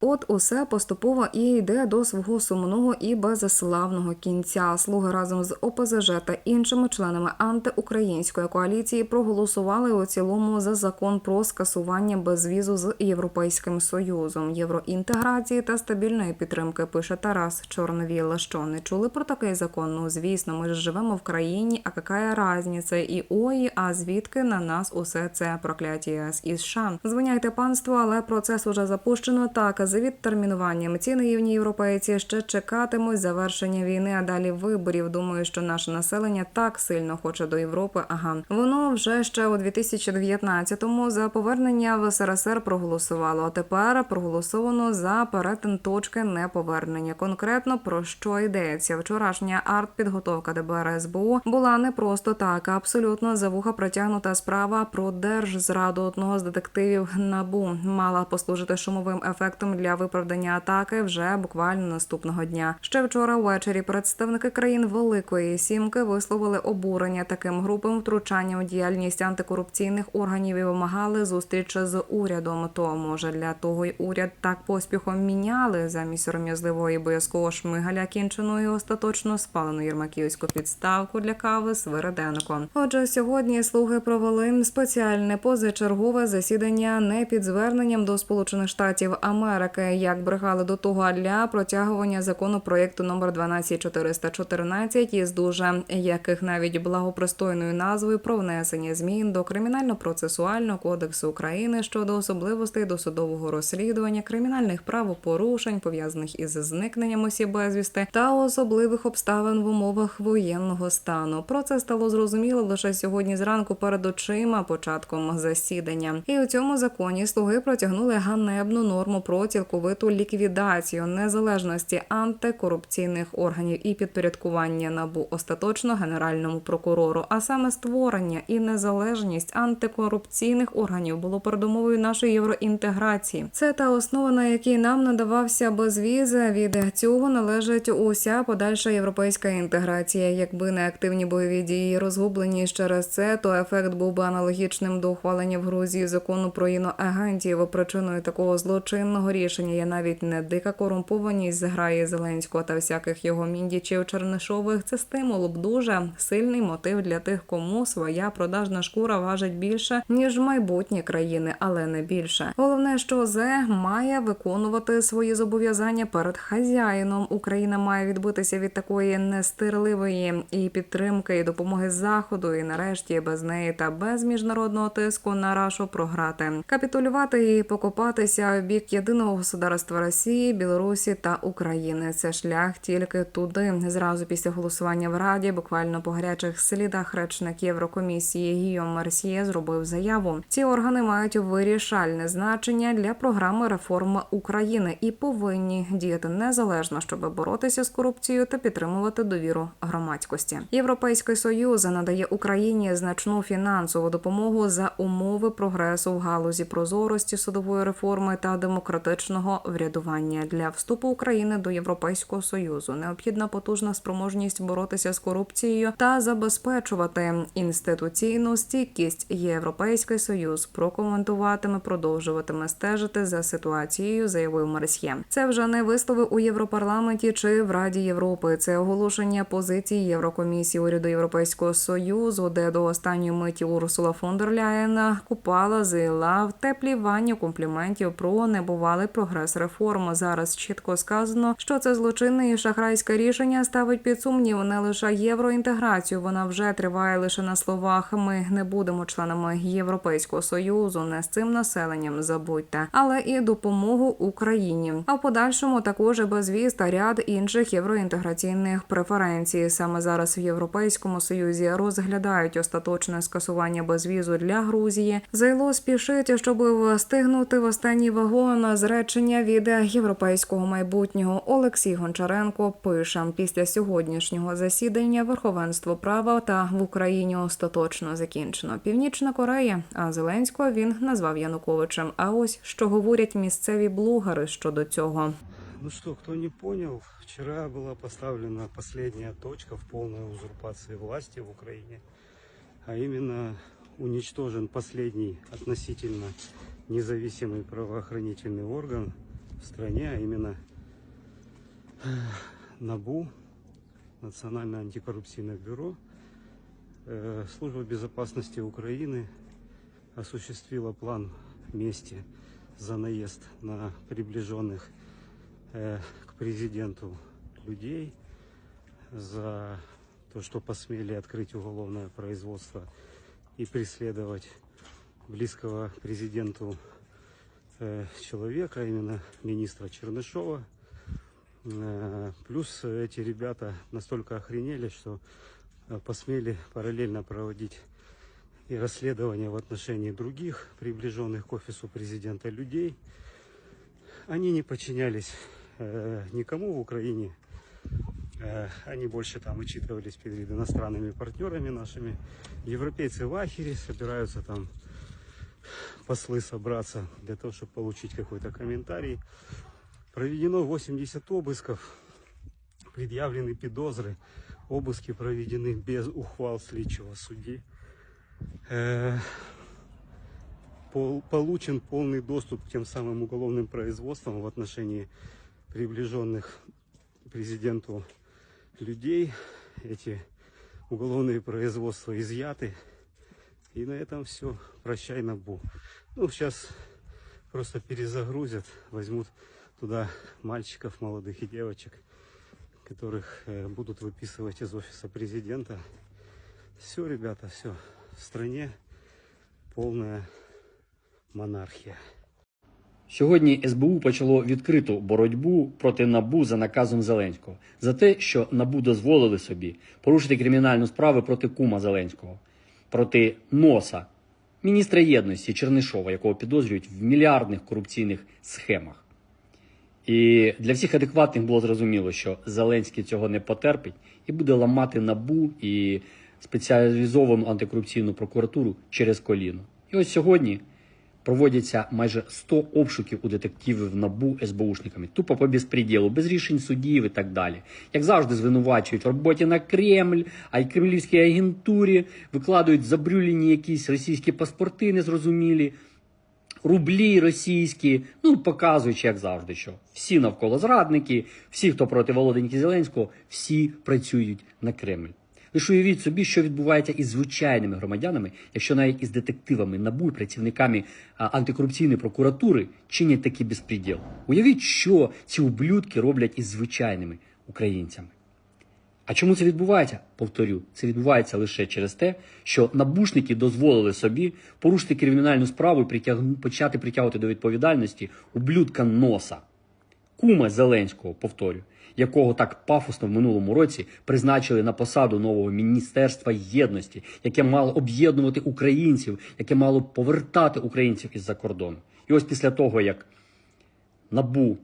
От усе поступово і йде до свого сумного і безславного кінця. Слуги разом з ОПЗЖ та іншими членами антиукраїнської коаліції проголосували у цілому за закон про скасування безвізу з Європейським Союзом, євроінтеграції та стабільної підтримки. Пише Тарас Чорновіл. Що не чули про такий закон? Ну звісно, ми ж живемо в країні. А какая разниця? І ой, а звідки на нас усе це прокляті ЄС і США? Звиняйте панство, але процес уже запущено. Так з відтермінуванням ці наївні європейці ще чекатимуть завершення війни, а далі виборів. Думаю, що наше населення так сильно хоче до Європи. Ага, воно вже ще у 2019-му за повернення в СРСР проголосувало. А тепер проголосовано за перетин точки неповернення. Конкретно про що йдеться? Вчорашня артпідготовка ДБР СБУ була не просто так, а абсолютно за вуха притягнута справа про держзраду одного з детективів НАБУ мала послужити шумовим ефектом для виправдання атаки вже буквально наступного дня. Ще вчора ввечері представники країн Великої Сімки висловили обурення таким групам втручання у діяльність антикорупційних органів і вимагали зустрічі з урядом. То може для того й уряд так поспіхом міняли замість сором'язливої боязкового шмигаля кінчену і остаточно спалену єрмаківську підставку для кави Свириденко. Отже, сьогодні слуги провели спеціальне позачергове засідання не під зверненням до Сполучених Штатів Америки, як брехали до того для протягування законопроекту номер 12414 із дуже яких навіть благопристойною назвою про внесення змін до кримінально-процесуального кодексу України щодо особливостей досудового розслідування кримінальних правопорушень пов'язаних із зникненням осіб безвісти та особливих обставин в умовах воєнного стану. Про це стало зрозуміло лише сьогодні зранку перед очима початком засідання. І у цьому законі слуги протягнули ганебну норму про цілковиту ліквідацію незалежності антикорупційних органів і підпорядкування набу остаточно генеральному прокурору, а саме створення і незалежність антикорупційних органів було передумовою нашої євроінтеграції. Це та основа, на якій нам надавався безвіз. Від цього належить уся подальша європейська інтеграція. Якби не активні бойові дії розгублені через це, то ефект був би аналогічним до ухвалення в Грузії закону про іноагентів. Причиною такого злочинного рішення є навіть не дика корумпованість зграї Зеленського та всяких його міндічів Чернишових. Це стимул дуже сильний мотив для тих, кому своя продажна шкура важить більше ніж майбутні країни, але не більше. Головне, що зе має виконувати свої зобов'язання перед хазяїном. Україна має відбитися від такої нестирливої і підтримки і допомоги заходу. І нарешті без неї та без міжнародного тиску на рашу програти, капітулювати і покопатися в бік єдиного государства Росії, Білорусі та України. Це шлях тільки туди. Зразу після голосування в Раді, буквально по гарячих слідах, речник Єврокомісії Гіом Мерсьє зробив заяву. Ці органи мають вирішальне значення для програми реформи України і повинні діяти незалежно, щоб боротися з корупцією та підтримувати довіру громадськості. Європейський союз надає Україні значну фінансову допомогу за умови прогресу в галузі прозорості судової реформи та демократичного врядування для вступу України до Європейського союзу. Необхідна потужна спроможність боротися з корупцією та забезпечувати інституційну стійкість. Європейський союз прокоментуватиме, продовжуватиме стежити за ситуацією, заявив Марсьє. Це вже не вислови у Європарламенті чи в Раді Європи. Це оголошення позиції Єврокомісії уряду Європейського союзу, де до останньої миті Урсула фон дер Ляєн купала зила в теплі ванні компліментів про небувалий прогрес реформ. Зараз чітко сказано, що це злочинне і шахрайське рішення ставить під сумнів не лише євроінтеграцію. Вона вже триває лише на словах. Ми не будемо членами Європейського союзу, не з цим населенням забудьте, але і допомогу Україні. А в подальшому також безвіз та ряд інших євроінтеграційних преференцій. Саме зараз в Європейському Союзі розглядають остаточне скасування безвізу для Грузії. Зайло спішить, щоб встигнути в останній вагон зречення від європейського майбутнього. Олексій Гончаренко пише після сьогоднішнього засідання верховенство права та в Україні остаточно закінчено. Північна Корея, а Зеленського він назвав Януковичем. А ось що говорять місцеві блогери щодо цього. Ну что, кто не понял, вчера была поставлена последняя точка в полной узурпации власти в Украине, а именно уничтожен последний относительно независимый правоохранительный орган в стране, а именно э, НАБУ, Национальное антикоррупционное бюро, э, Служба безопасности Украины осуществила план мести за наезд на приближенных э, к президенту людей, за то, что посмели открыть уголовное производство и преследовать близкого президенту э, человека, именно министра Чернышова. Э, Плюс эти ребята настолько охренели, что э, посмели параллельно проводить и расследования в отношении других приближенных к офису президента людей. Они не подчинялись никому в Украине. Они больше там вычитывались перед иностранными партнерами нашими. Европейцы в ахере собираются там послы собраться для того, чтобы получить какой-то комментарий. Проведено 80 обысков, предъявлены підозри, обыски проведены без ухвал слідчого судді. Э, пол- получен полный доступ к тем самым уголовным производствам в отношении приближенных к президенту людей. Эти уголовные производства изъяты. И на этом все. Прощай, Набу. Ну, сейчас просто перезагрузят, возьмут туда мальчиков, молодых и девочек, которых э, будут выписывать из офиса президента. Все, ребята, все. В стране полная монархия. Сьогодні СБУ почало відкриту боротьбу проти НАБУ за наказом Зеленського за те, що НАБУ дозволили собі порушити кримінальну справу проти кума Зеленського, проти носа, міністра єдності Чернишова, якого підозрюють в мільярдних корупційних схемах. І для всіх адекватних було зрозуміло, що Зеленський цього не потерпить і буде ламати набу і спеціалізовану антикорупційну прокуратуру через коліно. І ось сьогодні проводяться майже 100 обшуків у детективів НАБУ СБУшниками. Тупо по безпреділу, без рішень судів і так далі. Як завжди, звинувачують в роботі на Кремль, а й кремлівській агентурі викладають забрюлені якісь російські паспорти незрозумілі рублі російські, ну показуючи, як завжди, що всі навколо зрадники, всі, хто проти Володеньки Зеленського, всі працюють на Кремль. Лише уявіть собі, що відбувається із звичайними громадянами, якщо навіть із детективами НАБУ і працівниками антикорупційної прокуратури чинять такий безпреділ. Уявіть, що ці ублюдки роблять із звичайними українцями. А чому це відбувається? Повторю, це відбувається лише через те, що набушники дозволили собі порушити кримінальну справу і притягну- почати притягувати до відповідальності ублюдка носа, кума Зеленського, повторю, якого так пафосно в минулому році призначили на посаду нового міністерства єдності, яке мало об'єднувати українців, яке мало повертати українців із-за кордону. І ось після того, як набу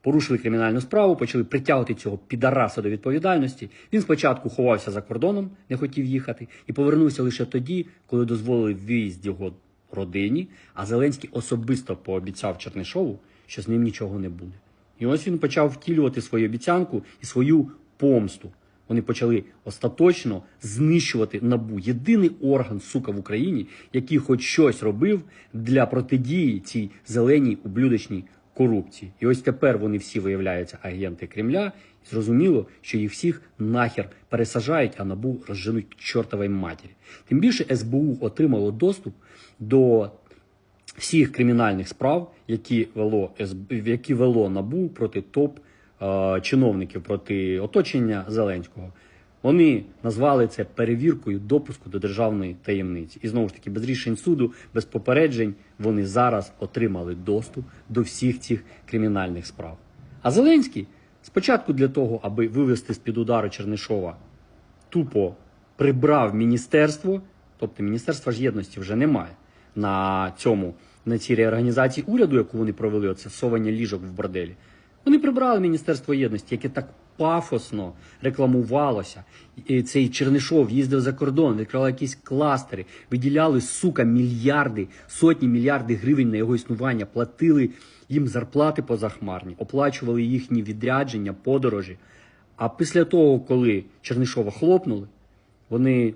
порушили кримінальну справу, почали притягувати цього підараса до відповідальності. Він спочатку ховався за кордоном, не хотів їхати, і повернувся лише тоді, коли дозволили виїзд його родині. А Зеленський особисто пообіцяв Чернишову, що з ним нічого не буде. І ось він почав втілювати свою обіцянку і свою помсту. Вони почали остаточно знищувати набу. Єдиний орган сука в Україні, який хоч щось робив для протидії цій зеленій ублюдочній корупції. І ось тепер вони всі виявляються агенти Кремля. І зрозуміло, що їх всіх нахер пересажають, а набу розженуть к чортовій матері. Тим більше СБУ отримало доступ до всіх кримінальних справ, які вело які вело набу проти топ е, чиновників, проти оточення Зеленського. Вони назвали це перевіркою допуску до державної таємниці. І знову ж таки, без рішень суду, без попереджень, вони зараз отримали доступ до всіх цих кримінальних справ. А Зеленський спочатку для того, аби вивести з під удару Чернишова, тупо прибрав міністерство, тобто міністерства ж єдності вже немає на цьому, на цій реорганізації уряду, яку вони провели, оце совання ліжок в борделі. Вони прибрали Міністерство єдності, яке так пафосно рекламувалося. І цей Чернишов їздив за кордон, відкривав якісь кластери, виділяли, сука, мільярди, сотні мільярди гривень на його існування, платили їм зарплати позахмарні, оплачували їхні відрядження, подорожі. А після того, коли Чернишова хлопнули, вони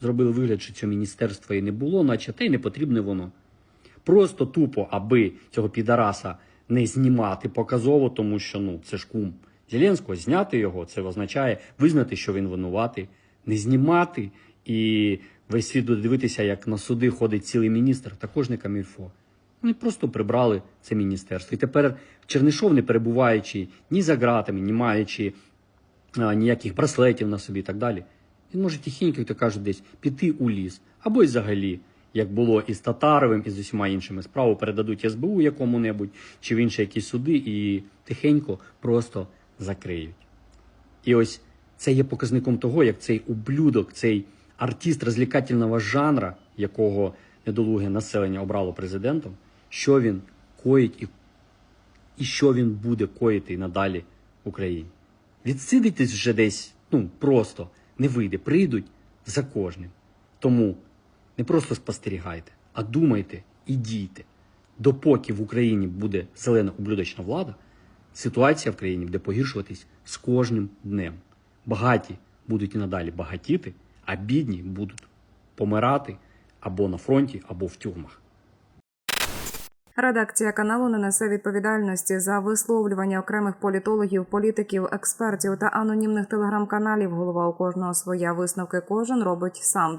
зробили вигляд, що цього міністерства і не було, наче те й не потрібне воно. Просто тупо, аби цього підараса не знімати показово, тому що ну це ж кум Зеленського. Зняти його це означає визнати, що він винуватий, не знімати і весь світ дивитися, як на суди ходить цілий міністр, також не камільфо. Вони просто прибрали це міністерство. І тепер Чернишов, не перебуваючи ні за ґратами, ні маючи а, ніяких браслетів на собі і так далі, він може тихенько, як то кажуть, десь піти у ліс. Або й взагалі, як було із Татаровим, і з усіма іншими справу передадуть СБУ якому-небудь чи в інші якісь суди і тихенько просто закриють. І ось це є показником того, як цей ублюдок, цей артист розлікательного жанра, якого недолуге населення обрало президентом, що він коїть і, і що він буде коїти надалі в Україні. Відсидитись вже десь, ну просто не вийде, прийдуть за кожним. Тому не просто спостерігайте, а думайте і дійте. Допоки в Україні буде зелена ублюдочна влада, ситуація в країні буде погіршуватись з кожним днем. Багаті будуть і надалі багатіти, а бідні будуть помирати або на фронті, або в тюрмах. Редакція каналу не несе відповідальності за висловлювання окремих політологів, політиків, експертів та анонімних телеграм-каналів. Голова у кожного своя висновки кожен робить сам.